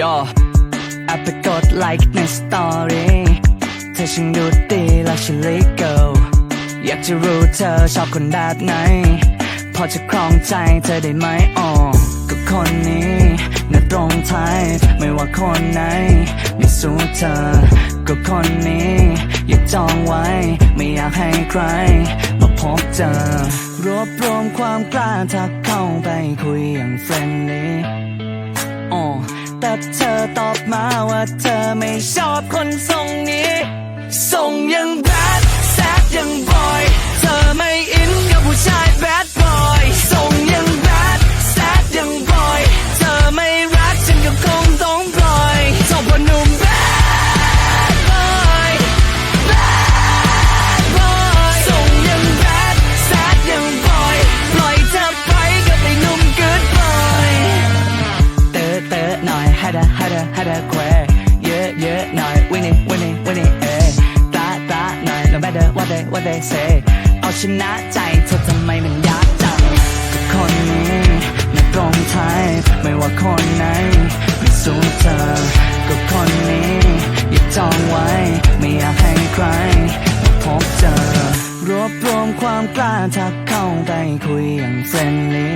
ย่อแอบไปกดไลค์ในสตอรี่เธอช่างดูดีและฉันลิเกลอยากจะรู้เธอชอบคนแบบไหน พอจะครองใจเธอได้ไหมอ๋อก็คนนี้น่าตรงไทยไม่ว่าคนไหน ไม่สู้เธอ ก็คนนี้อยากจองไว้ ไม่อยากให้ใคร มาพบเจอ รวบรวมความกล้าทักเข้าไปคุยอย่างเฟรนลี่อ๋อ แต่เธอตอบมาว่าเธอไม่ชอบคนทรงนี้ ทรงยัง they say เอาชนะใจเธอทำไมมันยากจังก็คนนี้น่ตรงไทยไม่ว่าคนไหนไม่สู้เธอก็คนนี้อย่าจองไว้ ไม่อยากให้ใครมาพบเจอ รวบรวมความกล้าทักเข้าไปคุยอย่างเฟรนลี่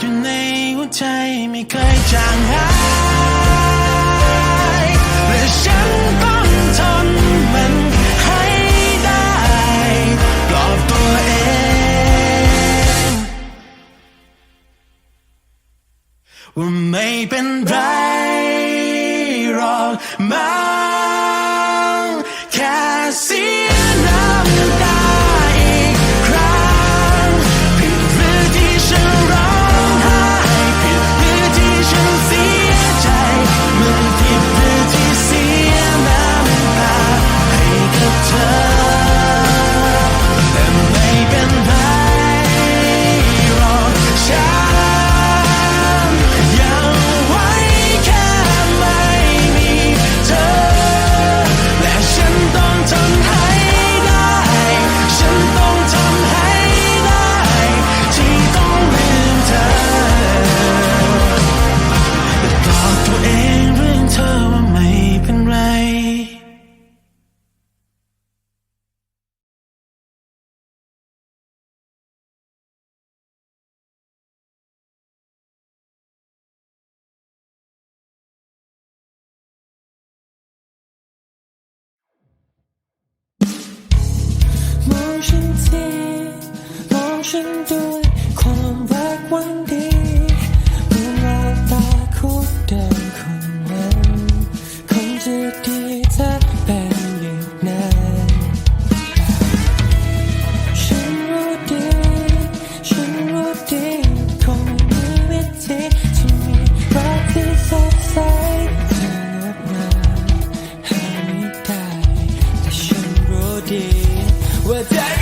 อยู่ในหัวใจไม่เคยจางหายและฉันต้องทนมันให้ได้ปลอบตัวเอง ว่าไม่เป็นไรหรอกมั้งแค่สี ฉันทีมองฉันด้วยความรักหวังดีเมื่อเราตาคู่เดิมคนนั้นคงจะดีถ้าเป็นอย่างนั้นฉันรู้ดีฉันรู้ดีคงมีวิธีที่มีรักที่สดใสเธองดงามหาไม่ได้แต่ฉันรู้ดี We're dead.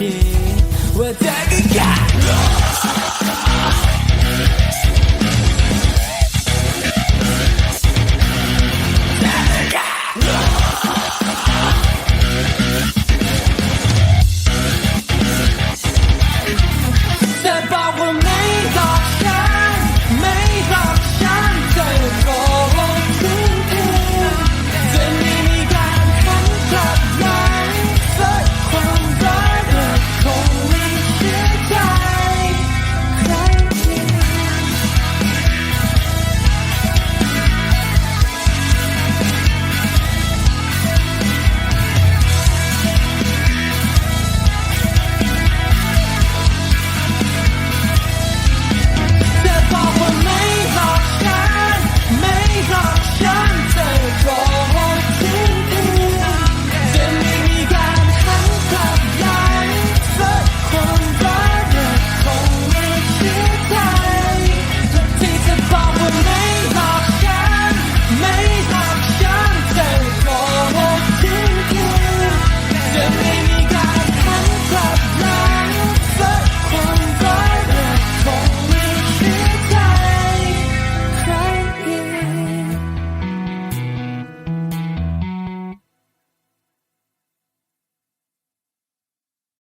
day. Well, that